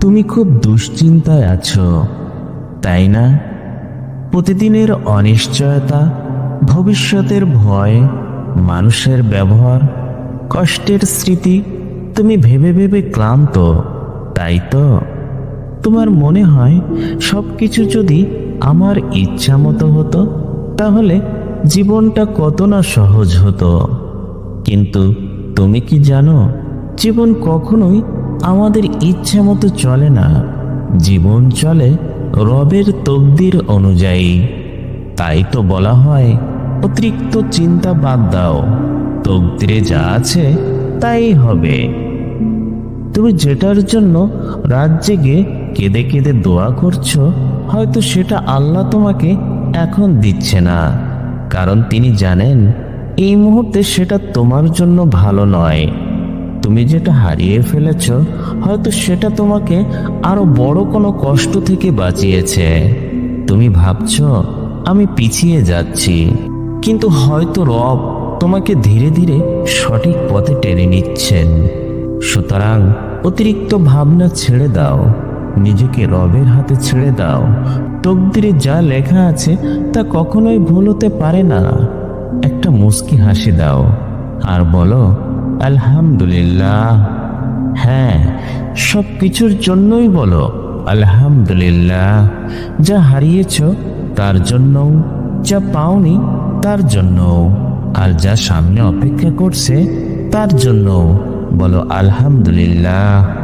তুমি খুব দুশ্চিন্তায় আছো, তাই না? প্রতিদিনের অনিশ্চয়তা, ভবিষ্যতের ভয়, মানুষের ব্যবহার, কষ্টের স্মৃতি, তুমি ভেবে ভেবে ক্লান্ত, তাই তো? তোমার মনে হয় সব কিছু যদি আমার ইচ্ছা মতো হতো, তাহলে জীবনটা কত না সহজ হতো। কিন্তু তুমি কি জানো, জীবন কখনোই আমাদের ইচ্ছে মতো চলে না। জীবন চলে রবের তকদির অনুযায়ী। তাই তো বলা হয়, অতিরিক্ত চিন্তা বাদ দাও। তকদিরে যা আছে, তাই হবে। তুমি যেটার জন্য রাত জেগে কেঁদে কেঁদে দোয়া করছ, হয়তো সেটা আল্লাহ তোমাকে এখন দিচ্ছে না। কারণ তিনি জানেন, এই মুহূর্তে সেটা তোমার জন্য ভালো নয়। তুমি যেটা হারিয়ে ফেলেছ, হয়তো সেটা তোমাকে আরও বড় কোনো কষ্ট থেকে বাঁচিয়েছে। তুমি ভাবছ, আমি পিছিয়ে যাচ্ছি। কিন্তু হয়তো রব তোমাকে ধীরে ধীরে সঠিক পথে টেনে নিচ্ছেন। সুতরাং অতিরিক্ত ভাবনা ছেড়ে দাও। নিজেকে রবের হাতে ছেড়ে দাও। তকদিরে যা লেখা আছে তা কখনোই ভুল হতে পারে না। একটা মুস্কি হাসি দাও। আর বলো আলহামদুলিল্লাহ। হ্যাঁ সব কিছুর জন্যই বলো। আলহামদুলিল্লাহ। যা হারিয়েছ, তার জন্যও। যা পাওনি, তার জন্যও। আর যা সামনে অপেক্ষা করছে, তার জন্য বলো আলহামদুলিল্লাহ।